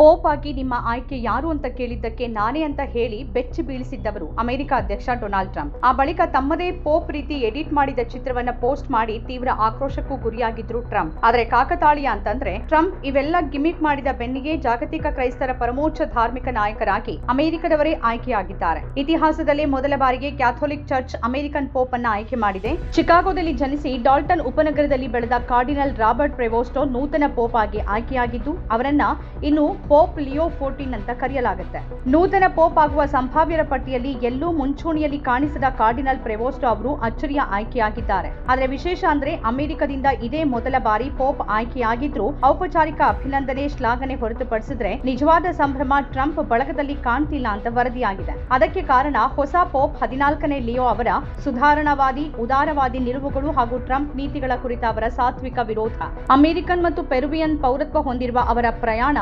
Pop ಆಗಿ ನಿಮ್ಮ ಆಯ್ಕೆ ಯಾರು ಅಂತ ಕೇಳಿದ್ದಕ್ಕೆ ನಾನೇ ಅಂತ ಹೇಳಿ ಬೆಚ್ಚಿ ಬೀಳಿಸಿದ್ದವರು ಅಮೆರಿಕ ಅಧ್ಯಕ್ಷ ಡೊನಾಲ್ಡ್ ಟ್ರಂಪ್. ಆ ಬಳಿಕ ತಮ್ಮದೇ ಪೋಪ್ ರೀತಿ ಎಡಿಟ್ ಮಾಡಿದ ಚಿತ್ರವನ್ನ ಪೋಸ್ಟ್ ಮಾಡಿ ತೀವ್ರ ಆಕ್ರೋಶಕ್ಕೂ ಗುರಿಯಾಗಿದ್ರು ಟ್ರಂಪ್. ಆದರೆ ಕಾಕತಾಳೀಯ ಅಂತಂದ್ರೆ ಟ್ರಂಪ್ ಇವೆಲ್ಲ ಗಿಮಿಕ್ ಮಾಡಿದ ಬೆನ್ನಿಗೆ ಜಾಗತಿಕ ಕ್ರೈಸ್ತರ ಪರಮೋಚ್ಚ ಧಾರ್ಮಿಕ ನಾಯಕರಾಗಿ ಅಮೆರಿಕದವರೇ ಆಯ್ಕೆಯಾಗಿದ್ದಾರೆ. ಇತಿಹಾಸದಲ್ಲೇ ಮೊದಲ ಬಾರಿಗೆ ಕ್ಯಾಥೋಲಿಕ್ ಚರ್ಚ್ ಅಮೆರಿಕನ್ ಪೋಪ್ ಅನ್ನ ಆಯ್ಕೆ ಮಾಡಿದೆ. ಚಿಕಾಗೋದಲ್ಲಿ ಜನಿಸಿ ಡಾಲ್ಟನ್ ಉಪನಗರದಲ್ಲಿ ಬೆಳೆದ ಕಾರ್ಡಿನಲ್ ರಾಬರ್ಟ್ ಪ್ರೆವೋಸ್ಟೋ ನೂತನ ಪೋಪ್ ಆಗಿ ಆಯ್ಕೆಯಾಗಿದ್ದು, ಅವರನ್ನ ಇನ್ನು ಪೋಪ್ ಲಿಯೋ ಫೋರ್ಟೀನ್ ಅಂತ ಕರೆಯಲಾಗುತ್ತೆ. ನೂತನ ಪೋಪ್ ಆಗುವ ಸಂಭಾವ್ಯರ ಪಟ್ಟಿಯಲ್ಲಿ ಎಲ್ಲೂ ಮುಂಚೂಣಿಯಲ್ಲಿ ಕಾಣಿಸದ ಕಾರ್ಡಿನಲ್ ಪ್ರೆವೋಸ್ಟೋ ಅವರು ಅಚ್ಚರಿಯ ಆಯ್ಕೆಯಾಗಿದ್ದಾರೆ. ಆದರೆ ವಿಶೇಷ ಅಂದ್ರೆ ಅಮೆರಿಕದಿಂದ ಇದೇ ಮೊದಲ ಬಾರಿ ಪೋಪ್ ಆಯ್ಕೆಯಾಗಿದ್ರು ಔಪಚಾರಿಕ ಅಭಿನಂದನೆ ಶ್ಲಾಘನೆ ಹೊರತುಪಡಿಸಿದ್ರೆ ನಿಜವಾದ ಸಂಭ್ರಮ ಟ್ರಂಪ್ ಬಳಗದಲ್ಲಿ ಕಾಣ್ತಿಲ್ಲ ಅಂತ ವರದಿಯಾಗಿದೆ. ಅದಕ್ಕೆ ಕಾರಣ ಹೊಸ ಪೋಪ್ ಹದಿನಾಲ್ಕನೇ ಲಿಯೋ ಅವರ ಸುಧಾರಣಾವಾದಿ, ಉದಾರವಾದಿ ನಿಲುವುಗಳು ಹಾಗೂ ಟ್ರಂಪ್ ನೀತಿಗಳ ಕುರಿತ ಅವರ ಸಾತ್ವಿಕ ವಿರೋಧ. ಅಮೆರಿಕನ್ ಮತ್ತು ಪೆರುವಿಯನ್ ಪೌರತ್ವ ಹೊಂದಿರುವ ಅವರ ಪ್ರಯಾಣ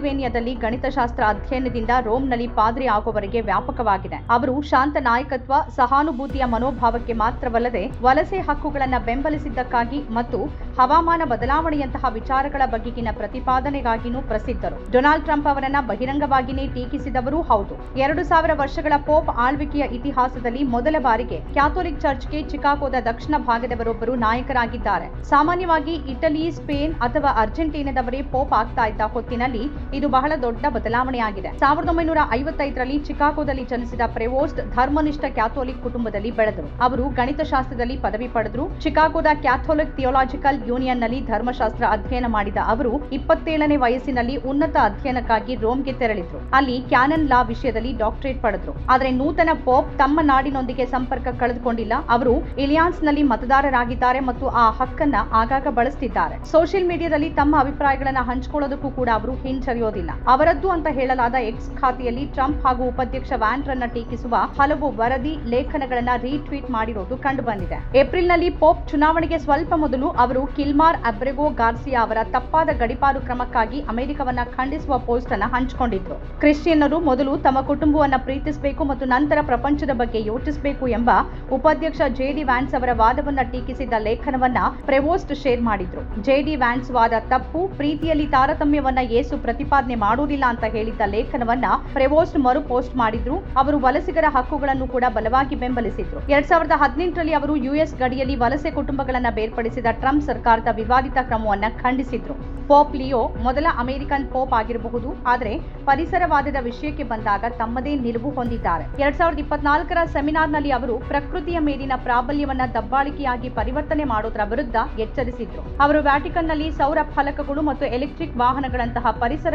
ಪೆನ್ಸಿಲ್ವೇನಿಯಾದಲ್ಲಿ ಗಣಿತಶಾಸ್ತ್ರ ಅಧ್ಯಯನದಿಂದ ರೋಮ್ನಲ್ಲಿ ಪಾದ್ರಿ ಆಗುವವರೆಗೆ ವ್ಯಾಪಕವಾಗಿದೆ. ಅವರು ಶಾಂತ ನಾಯಕತ್ವ, ಸಹಾನುಭೂತಿಯ ಮನೋಭಾವಕ್ಕೆ ಮಾತ್ರವಲ್ಲದೆ ವಲಸೆ ಹಕ್ಕುಗಳನ್ನು ಬೆಂಬಲಿಸಿದ್ದಕ್ಕಾಗಿ ಮತ್ತು ಹವಾಮಾನ ಬದಲಾವಣೆಯಂತಹ ವಿಚಾರಗಳ ಬಗೆಗಿನ ಪ್ರತಿಪಾದನೆಗಾಗಿನೂ ಪ್ರಸಿದ್ಧರು. ಡೊನಾಲ್ಡ್ ಟ್ರಂಪ್ ಅವರನ್ನ ಬಹಿರಂಗವಾಗಿಯೇ ಟೀಕಿಸಿದವರೂ ಹೌದು. ಎರಡು ಸಾವಿರ ವರ್ಷಗಳ ಪೋಪ್ ಆಳ್ವಿಕೆಯ ಇತಿಹಾಸದಲ್ಲಿ ಮೊದಲ ಬಾರಿಗೆ ಕ್ಯಾಥೋಲಿಕ್ ಚರ್ಚ್ಗೆ ಚಿಕಾಗೋದ ದಕ್ಷಿಣ ಭಾಗದವರೊಬ್ಬರು ನಾಯಕರಾಗಿದ್ದಾರೆ. ಸಾಮಾನ್ಯವಾಗಿ ಇಟಲಿ, ಸ್ಪೇನ್ ಅಥವಾ ಅರ್ಜೆಂಟೀನಾದವರೇ ಪೋಪ್ ಆಗ್ತಾ ಇದ್ದ ಹೊತ್ತಿನಲ್ಲಿ ಇದು ಬಹಳ ದೊಡ್ಡ ಬದಲಾವಣೆಯಾಗಿದೆ. ಸಾವಿರದ ಒಂಬೈನೂರ ಐವತ್ತೈದರಲ್ಲಿ ಚಿಕಾಗೋದಲ್ಲಿ ಜನಿಸಿದ ಪ್ರೆವೋಸ್ಟ್ ಧರ್ಮನಿಷ್ಠ ಕ್ಯಾಥೋಲಿಕ್ ಕುಟುಂಬದಲ್ಲಿ ಬೆಳೆದರು. ಅವರು ಗಣಿತಶಾಸ್ತ್ರದಲ್ಲಿ ಪದವಿ ಪಡೆದರು. ಚಿಕಾಗೋದ ಕ್ಯಾಥೋಲಿಕ್ ಥಿಯೋಲಾಜಿಕಲ್ ಯೂನಿಯನ್ನಲ್ಲಿ ಧರ್ಮಶಾಸ್ತ್ರ ಅಧ್ಯಯನ ಮಾಡಿದ ಅವರು, ಇಪ್ಪತ್ತೇಳನೇ ವಯಸ್ಸಿನಲ್ಲಿ ಉನ್ನತ ಅಧ್ಯಯನಕ್ಕಾಗಿ ರೋಮ್ಗೆ ತೆರಳಿದ್ರು. ಅಲ್ಲಿ ಕ್ಯಾನನ್ ಲಾ ವಿಷಯದಲ್ಲಿ ಡಾಕ್ಟರೇಟ್ ಪಡೆದ್ರು. ಆದರೆ ನೂತನ ಪೋಪ್ ತಮ್ಮ ನಾಡಿನೊಂದಿಗೆ ಸಂಪರ್ಕ ಕಳೆದುಕೊಂಡಿಲ್ಲ. ಅವರು ಇಲಿಯಾನ್ಸ್ನಲ್ಲಿ ಮತದಾರರಾಗಿದ್ದಾರೆ ಮತ್ತು ಆ ಹಕ್ಕನ್ನ ಆಗಾಗ ಬಳಸ್ತಿದ್ದಾರೆ. ಸೋಷಿಯಲ್ ಮೀಡಿಯಾದಲ್ಲಿ ತಮ್ಮ ಅಭಿಪ್ರಾಯಗಳನ್ನ ಹಂಚಿಕೊಳ್ಳೋದಕ್ಕೂ ಕೂಡ ಅವರು ಹಿಂಜರಿಯೋದಿಲ್ಲ ಅವರದ್ದು ಅಂತ ಹೇಳಲಾದ ಎಕ್ಸ್ ಖಾತೆಯಲ್ಲಿ ಟ್ರಂಪ್ ಹಾಗೂ ಉಪಾಧ್ಯಕ್ಷ ವ್ಯಾನ್ರನ್ನ ಟೀಕಿಸುವ ಹಲವು ವರದಿ ಲೇಖನಗಳನ್ನ ರೀಟ್ವೀಟ್ ಮಾಡಿರೋದು ಕಂಡು ಬಂದಿದೆ ಏಪ್ರಿಲ್ನಲ್ಲಿ ಪೋಪ್ ಚುನಾವಣೆಗೆ ಸ್ವಲ್ಪ ಮೊದಲು ಅವರು ಕಿಲ್ಮಾರ್ ಅಬ್ರೆಗೋ ಗಾರ್ಸಿಯಾ ಅವರ ತಪ್ಪಾದ ಗಡಿಪಾರು ಕ್ರಮಕ್ಕಾಗಿ ಅಮೆರಿಕವನ್ನ ಖಂಡಿಸುವ ಪೋಸ್ಟ್ ಅನ್ನ ಹಂಚಿಕೊಂಡಿದ್ರು. ಕ್ರಿಶ್ಚಿಯನ್ನರು ಮೊದಲು ತಮ್ಮ ಕುಟುಂಬವನ್ನ ಪ್ರೀತಿಸಬೇಕು ಮತ್ತು ನಂತರ ಪ್ರಪಂಚದ ಬಗ್ಗೆ ಯೋಚಿಸಬೇಕು ಎಂಬ ಉಪಾಧ್ಯಕ್ಷ ಜೆ ಡಿ ವ್ಯಾನ್ಸ್ ಅವರ ವಾದವನ್ನ ಟೀಕಿಸಿದ ಲೇಖನವನ್ನ ಪ್ರೆವೋಸ್ಟ್ ಶೇರ್ ಮಾಡಿದ್ರು. ಜೆಡಿ ವ್ಯಾನ್ಸ್ ವಾದ ತಪ್ಪು, ಪ್ರೀತಿಯಲ್ಲಿ ತಾರತಮ್ಯವನ್ನ ಯೇಸು ಪ್ರತಿಪಾದನೆ ಮಾಡುವುದಿಲ್ಲ ಅಂತ ಹೇಳಿದ್ದ ಲೇಖನವನ್ನ ಪ್ರೆವೋಸ್ಟ್ ಮರು ಪೋಸ್ಟ್ ಮಾಡಿದ್ರು. ಅವರು ವಲಸಿಗರ ಹಕ್ಕುಗಳನ್ನು ಕೂಡ ಬಲವಾಗಿ ಬೆಂಬಲಿಸಿದ್ರು. ಎರಡ್ ಸಾವಿರದ ಹದಿನೆಂಟರಲ್ಲಿ ಅವರು ಯುಎಸ್ ಗಡಿಯಲ್ಲಿ ವಲಸೆ ಕುಟುಂಬಗಳನ್ನ ಬೇರ್ಪಡಿಸಿದ ಟ್ರಂಪ್ ಸರ್ಕಾರದ ವಿವಾದಿತ ಕ್ರಮವನ್ನ ಖಂಡಿಸಿದ್ರು. ಪೋಪ್ ಲಿಯೋ ಮೊದಲ ಅಮೆರಿಕನ್ ಪೋಪ್ ಆಗಿರಬಹುದು, ಆದರೆ ಪರಿಸರವಾದದ ವಿಷಯಕ್ಕೆ ಬಂದಾಗ ತಮ್ಮದೇ ನಿಲುವು ಹೊಂದಿದ್ದಾರೆ. ಎರಡ್ ಸಾವಿರದ ಇಪ್ಪತ್ನಾಲ್ಕರ ಸೆಮಿನಾರ್ನಲ್ಲಿ ಅವರು ಪ್ರಕೃತಿಯ ಮೇಲಿನ ಪ್ರಾಬಲ್ಯವನ್ನ ದಬ್ಬಾಳಿಕೆಯಾಗಿ ಪರಿವರ್ತನೆ ಮಾಡೋದರ ವಿರುದ್ಧ ಎಚ್ಚರಿಸಿದ್ರು. ಅವರು ವ್ಯಾಟಿಕನ್ನಲ್ಲಿ ಸೌರ ಫಲಕಗಳು ಮತ್ತು ಎಲೆಕ್ಟ್ರಿಕ್ ವಾಹನಗಳಂತಹ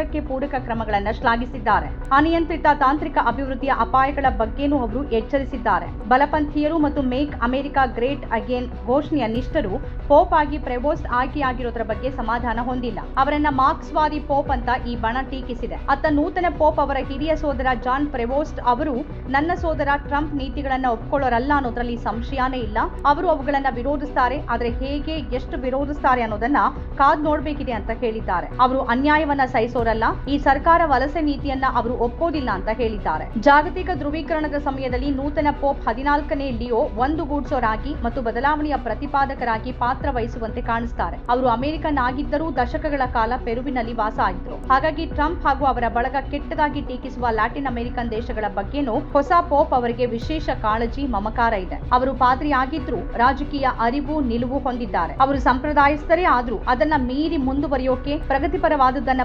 ಪರಿಸರಕ್ಕೆ ಪೂರಕ ಕ್ರಮಗಳನ್ನು ಶ್ಲಾಘಿಸಿದ್ದಾರೆ. ಅನಿಯಂತ್ರಿತ ತಾಂತ್ರಿಕ ಅಭಿವೃದ್ಧಿಯ ಅಪಾಯಗಳ ಬಗ್ಗೆನೂ ಅವರು ಎಚ್ಚರಿಸಿದ್ದಾರೆ. ಬಲಪಂಥೀಯರು ಮತ್ತು ಮೇಕ್ ಅಮೆರಿಕ ಗ್ರೇಟ್ ಅಗೇನ್ ಘೋಷಣೆಯ ನಿಷ್ಠರು ಪೋಪ್ ಆಗಿ ಪ್ರೆವೋಸ್ಟ್ ಆಯ್ಕೆಯಾಗಿರೋದ್ರ ಬಗ್ಗೆ ಸಮಾಧಾನ ಹೊಂದಿಲ್ಲ. ಅವರನ್ನ ಮಾರ್ಕ್ಸ್ವಾದಿ ಪೋಪ್ ಅಂತ ಈ ಬಣ ಟೀಕಿಸಿದೆ. ಅತ್ತ ನೂತನ ಪೋಪ್ ಅವರ ಹಿರಿಯ ಸೋದರ ಜಾನ್ ಪ್ರೆವೋಸ್ಟ್ ಅವರು, ನನ್ನ ಸೋದರ ಟ್ರಂಪ್ ನೀತಿಗಳನ್ನ ಒಪ್ಕೊಳ್ಳೋರಲ್ಲ ಅನ್ನೋದ್ರಲ್ಲಿ ಸಂಶಯನೇ ಇಲ್ಲ. ಅವರು ಅವುಗಳನ್ನ ವಿರೋಧಿಸ್ತಾರೆ, ಆದ್ರೆ ಹೇಗೆ, ಎಷ್ಟು ವಿರೋಧಿಸ್ತಾರೆ ಅನ್ನೋದನ್ನ ಕಾದ್ ನೋಡ್ಬೇಕಿದೆ ಅಂತ ಹೇಳಿದ್ದಾರೆ. ಅವರು ಅನ್ಯಾಯವನ್ನ ಸಹಿಸೋರಲ್ಲ. ಈ ಸರ್ಕಾರ ವಲಸೆ ನೀತಿಯನ್ನ ಅವರು ಒಪ್ಪೋದಿಲ್ಲ ಅಂತ ಹೇಳಿದ್ದಾರೆ. ಜಾಗತಿಕ ಧ್ರುವೀಕರಣದ ಸಮಯದಲ್ಲಿ ನೂತನ ಪೋಪ್ ಹದಿನಾಲ್ಕನೇ ಲಿಯೋ ಒಂದು ಗೂಡ್ಸೋರಾಗಿ ಮತ್ತು ಬದಲಾವಣೆಯ ಪ್ರತಿಪಾದಕರಾಗಿ ಪಾತ್ರ ವಹಿಸುವಂತೆ ಕಾಣಿಸ್ತಾರೆ. ಅವರು ಅಮೆರಿಕನ್ ಆಗಿದ್ದರೂ ದಶಕಗಳ ಕಾಲ ಪೆರುವಿನಲ್ಲಿ ವಾಸ ಆಗಿದ್ರು ಹಾಗಾಗಿ ಟ್ರಂಪ್ ಹಾಗೂ ಅವರ ಬಳಗ ಕೆಟ್ಟದಾಗಿ ಟೀಕಿಸುವ ಲ್ಯಾಟಿನ್ ಅಮೆರಿಕನ್ ದೇಶಗಳ ಬಗ್ಗೆನೂ ಹೊಸ ಪೋಪ್ ಅವರಿಗೆ ವಿಶೇಷ ಕಾಳಜಿ ಮಮಕಾರ ಇದೆ. ಅವರು ಪಾದ್ರಿ ಆಗಿದ್ರು ರಾಜಕೀಯ ಅರಿವು ನಿಲುವು ಹೊಂದಿದ್ದಾರೆ. ಅವರು ಸಂಪ್ರದಾಯಸ್ಥರೇ ಆದ್ರೂ ಅದನ್ನ ಮೀರಿ ಮುಂದುವರಿಯೋಕೆ ಪ್ರಗತಿಪರವಾದದ್ದನ್ನ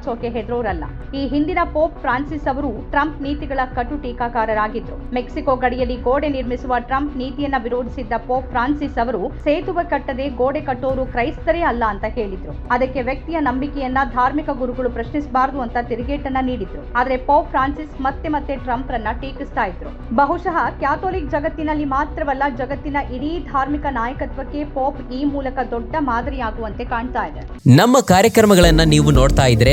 ಪ್ರತಿಪಾದಿಸೋಕೆ ಹೆದರೋರಲ್ಲ. ಈ ಹಿಂದಿನ ಪೋಪ್ ಫ್ರಾನ್ಸಿಸ್ ಅವರು ಟ್ರಂಪ್ ನೀತಿಗಳ ಕಟು ಟೀಕಾಕಾರರಾಗಿದ್ದರು ಮೆಕ್ಸಿಕೋ ಗಡಿಯಲ್ಲಿ ಗೋಡೆ ನಿರ್ಮಿಸುವ ಟ್ರಂಪ್ ನೀತಿಯನ್ನ ವಿರೋಧಿಸಿದ್ದ ಪೋಪ್ ಫ್ರಾನ್ಸಿಸ್ ಅವರು ಸೇತುವೆ ಕಟ್ಟದೆ ಗೋಡೆ ಕಟ್ಟೋರು ಕ್ರೈಸ್ತರೇ ಅಲ್ಲ ಅಂತ ಹೇಳಿದ್ರು. ಅದಕ್ಕೆ ವ್ಯಕ್ತಿಯ ನಂಬಿಕೆಯನ್ನ ಧಾರ್ಮಿಕ ಗುರುಗಳು ಪ್ರಶ್ನಿಸಬಾರದು ಅಂತ ತಿರುಗೇಟನ್ನ ನೀಡಿದ್ರು. ಆದ್ರೆ ಪೋಪ್ ಫ್ರಾನ್ಸಿಸ್ ಮತ್ತೆ ಮತ್ತೆ ಟ್ರಂಪ್ ರನ್ನ ಟೀಕಿಸ್ತಾ ಇದ್ರು. ಬಹುಶಃ ಕ್ಯಾಥೋಲಿಕ್ ಜಗತ್ತಿನಲ್ಲಿ ಮಾತ್ರವಲ್ಲ ಜಗತ್ತಿನ ಇಡೀ ಧಾರ್ಮಿಕ ನಾಯಕತ್ವಕ್ಕೆ ಪೋಪ್ ಈ ಮೂಲಕ ದೊಡ್ಡ ಮಾದರಿಯಾಗುವಂತೆ ಕಾಣ್ತಾ ಇದೆ. ನಮ್ಮ ಕಾರ್ಯಕ್ರಮಗಳನ್ನ ನೀವು ನೋಡ್ತಾ ಇದ್ರೆ